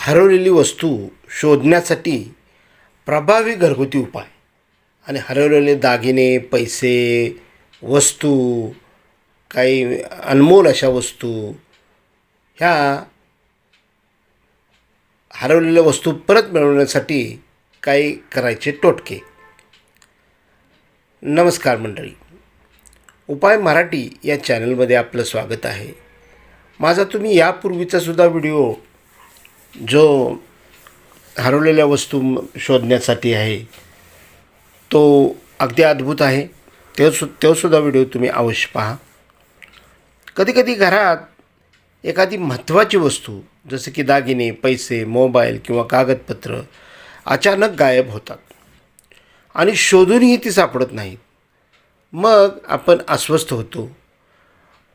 हरवलेली वस्तू शोधण्यासाठी प्रभावी घरगुती उपाय. आणि हरवलेले दागिने पैसे वस्तू काही अनमोल अशा वस्तू ह्या हरवलेल्या वस्तू परत मिळवण्यासाठी काही करायचे टोटके. नमस्कार मंडळी. उपाय मराठी या चॅनलमध्ये आपलं स्वागत आहे. माझा तुम्ही यापूर्वीचा सुद्धा व्हिडिओ जो हरवलेल्या वस्तू शोधण्यासाठी आहे तो अगदी अद्भुत आहे. तेसु सु व्हिडिओ तुम्ही अवश्य पहा. कधीकधी घरात एखादी महत्त्वाची वस्तू जसं की दागिने पैसे मोबाईल किंवा कागदपत्र अचानक गायब होतात. आणि शोधूनही ती सापडत नाहीत. मग आपण अस्वस्थ होतो.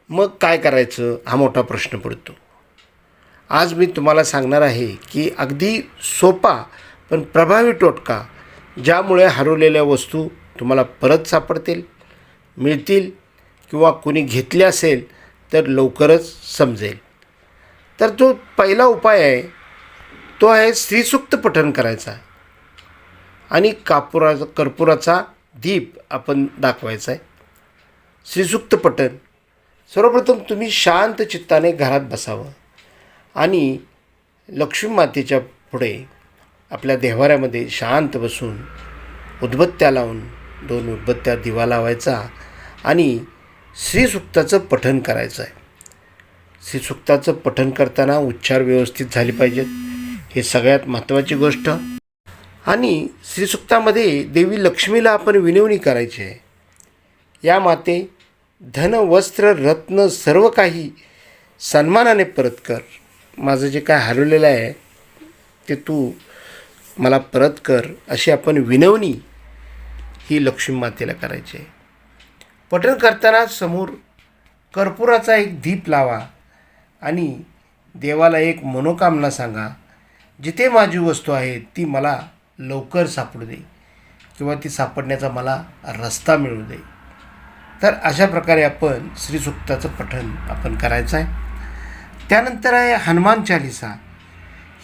मग काय करायचं? हा मोठा प्रश्न पडतो. आज मी तुम्हाला सांगणार आहे की अगदी सोपा पण प्रभावी टोटका ज्यामुळे हरवलेल्या वस्तू तुम्हाला परत सापडतील मिळतील किंवा कुणी घेतले असेल तर लवकरच समजेल. तर तो पहिला उपाय आहे तो आहे स्त्रीसूक्त पठण करायचा आणि कापुराचा कर्पुराचा दीप आपण दाखवायचा आहे. श्रीसूक्त पठण सर्वप्रथम तुम्ही शांत चित्ताने घरात बसावं. आणि लक्ष्मी मातेच्या पुढे आपल्या देव्हाऱ्यामध्ये शांत बसून उदबत्त्या लावून दोन उदबत्त्या दिवा लावायचा आणि श्रीसुक्ताचं पठण करायचं आहे श्रीसुक्ताचं पठण करताना उच्चार व्यवस्थित झाले पाहिजेत. हे सगळ्यात महत्त्वाची गोष्ट. आणि श्रीसुक्तामध्ये देवी लक्ष्मीला आपण विनवणी करायची आहे. या माते धन वस्त्र रत्न सर्व काही सन्मानाने परत कर. माझं जे काय हरवलेलं आहे ते तू मला परत कर अशी आपण विनवणी ही लक्ष्मी मातेला करायची आहे. पठण करताना समोर कर्पुराचा एक दीप लावा आणि देवाला एक मनोकामना सांगा. जिथे माझी वस्तू आहे ती मला लवकर सापडू दे किंवा ती सापडण्याचा मला रस्ता मिळू दे. तर अशा प्रकारे आपण श्रीसुक्ताचं पठण आपण करायचं आहे. त्यानंतर आहे हनुमान चालिसा.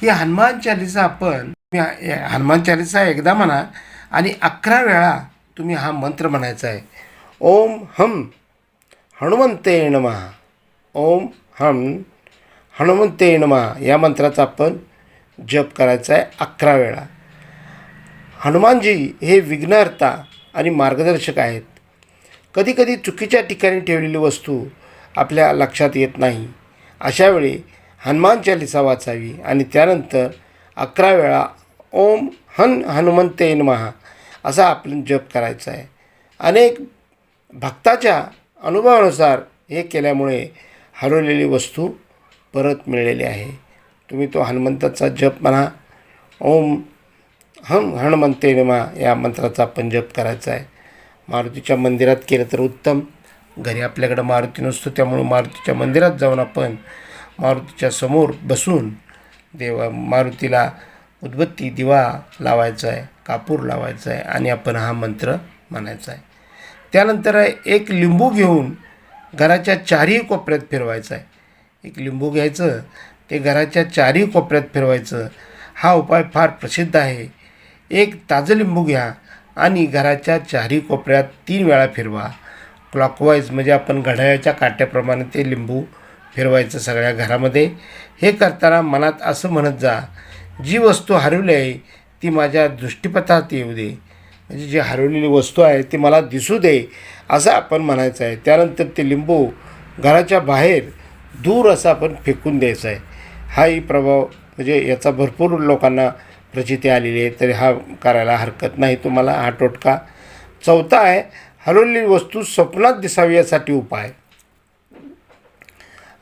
ही हनुमान चालिसा आपण तुम्ही हनुमान चालिसा एकदा म्हणा आणि अकरा वेळा तुम्ही हा मंत्र म्हणायचा आहे. ओम हम हनुमंते नमः. ओम हम हनुमंते नमः. या मंत्राचा आपण जप करायचा आहे अकरा वेळा. हनुमानजी हे विघ्नहर्ता आणि मार्गदर्शक आहेत. कधीकधी चुकीच्या ठिकाणी ठेवलेली वस्तू आपल्या लक्षात येत नाही. अशावेळी हनुमान चालिसा वाचावी आणि त्यानंतर अकरा वेळा ओम हन हनुमंते महा असा आपण जप करायचा आहे. अनेक भक्ताच्या अनुभवानुसार हे केल्यामुळे हरवलेली वस्तू परत मिळलेली आहे. तुम्ही तो हनुमंताचा जप म्हणा ओम हम हनुमंते नमा या मंत्राचा आपण जप करायचा आहे. मारुतीच्या मंदिरात केलं तर उत्तम. घरी आपल्याकडं मारुती नसतो त्यामुळं मारुतीच्या मंदिरात जाऊन आपण मारुतीच्या समोर बसून देवा मारुतीला उदबत्ती दिवा लावायचा आहे कापूर लावायचा आहे आणि आपण हा मंत्र म्हणायचा आहे. त्यानंतर एक लिंबू घेऊन घराच्या चारही कोपऱ्यात फिरवायचा आहे. एक लिंबू घ्यायचं ते घराच्या चारही कोपऱ्यात फिरवायचं. हा उपाय फार प्रसिद्ध आहे. एक ताजं लिंबू घ्या आणि घराच्या चारही कोपऱ्यात तीन वेळा फिरवा. क्लॉकवाईज म्हणजे आपण घड्याळाच्या काट्याप्रमाणे ते लिंबू फिरवायचं सगळ्या घरामध्ये. हे करताना मनात असं म्हणत जा जी वस्तू हरवली आहे ती माझ्या दृष्टीपथात येऊ दे. म्हणजे जी हरवलेली वस्तू आहे ती मला दिसू दे. असं आपण म्हणायचं आहे. त्यानंतर ते लिंबू घराच्या बाहेर दूर असं आपण फेकून द्यायचं आहे. हाही प्रभाव म्हणजे याचा भरपूर लोकांना प्रचिती आलेली आहे तरी हा करायला हरकत नाही. तुम्हाला हा टोटका चौथा आहे. हरवलेली वस्तू स्वप्नात दिसावी यासाठी उपाय.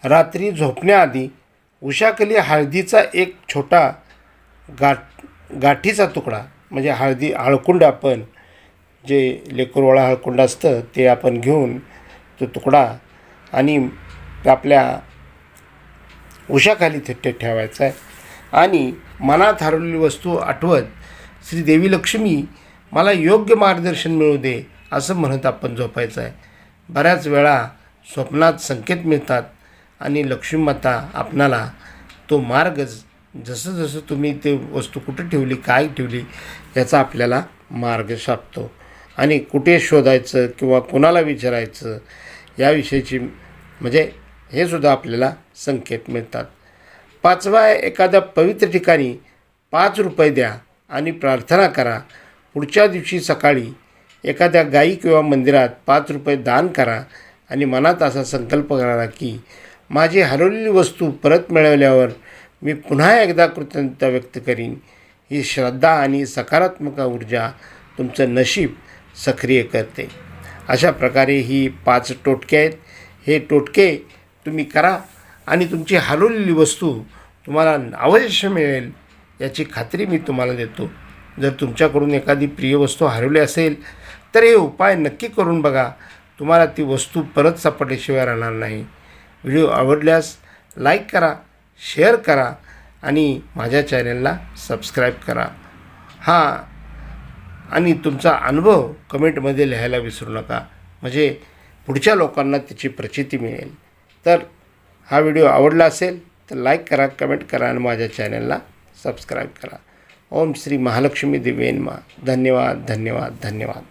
रात्री झोपण्याआधी उशाखाली हळदीचा एक छोटा गाठ गाठीचा तुकडा म्हणजे हळदी हळकुंड आपण जे लेकरवाळा हळकुंड असतं ते आपण घेऊन तो तुकडा आणि आपल्या उशाखाली थेट ते ठेवायचा आहे. आणि मनात हरवलेली वस्तू आठवत श्री देवी लक्ष्मी मला योग्य मार्गदर्शन मिळू दे. असं म्हणत आपण झोपायचं आहे. बऱ्याच वेळा स्वप्नात संकेत मिळतात आणि लक्ष्मीमाता आपणाला तो मार्ग जसं जसं तुम्ही ते वस्तू कुठे ठेवली काय ठेवली याचा आपल्याला मार्ग सापतो. आणि कुठे शोधायचं किंवा कोणाला विचारायचं याविषयीची म्हणजे हे सुद्धा आपल्याला संकेत मिळतात. पाचवा आहे एखाद्या पवित्र ठिकाणी पाच रुपये द्या आणि प्रार्थना करा. पुढच्या दिवशी सकाळी एखाद्या गायी किंवा मंदिरात पाच रुपये दान करा आणि मनात असा संकल्प करा की माझी हरवलेली वस्तू परत मिळवल्यावर मी पुन्हा एकदा कृतज्ञता व्यक्त करीन. ही श्रद्धा आणि सकारात्मक ऊर्जा तुमचं नशीब सक्रिय करते. अशा प्रकारे ही पाच टोटके आहेत. हे टोटके तुम्ही करा आणि तुमची हरवलेली वस्तू तुम्हाला अवश्य मिळेल याची खात्री मी तुम्हाला देतो. जर तुमच्याकडून एखादी प्रिय वस्तू हरवली असेल तर हे उपाय नक्की करून बघा. तुम्हाला ती वस्तू परत सापडल्याशिवाय राहणार नाही. व्हिडिओ आवडल्यास लाईक करा शेअर करा आणि माझ्या चॅनलला सबस्क्राईब करा. हां आणि तुमचा अनुभव कमेंटमध्ये लिहायला विसरू नका. म्हणजे पुढच्या लोकांना त्याची प्रचिती मिळेल. तर हा व्हिडिओ आवडला असेल तर लाईक करा कमेंट करा आणि माझ्या चॅनलला सबस्क्राईब करा. ओम श्री महालक्ष्मी दिव्येन्मा धन्यवाद धन्यवाद धन्यवाद.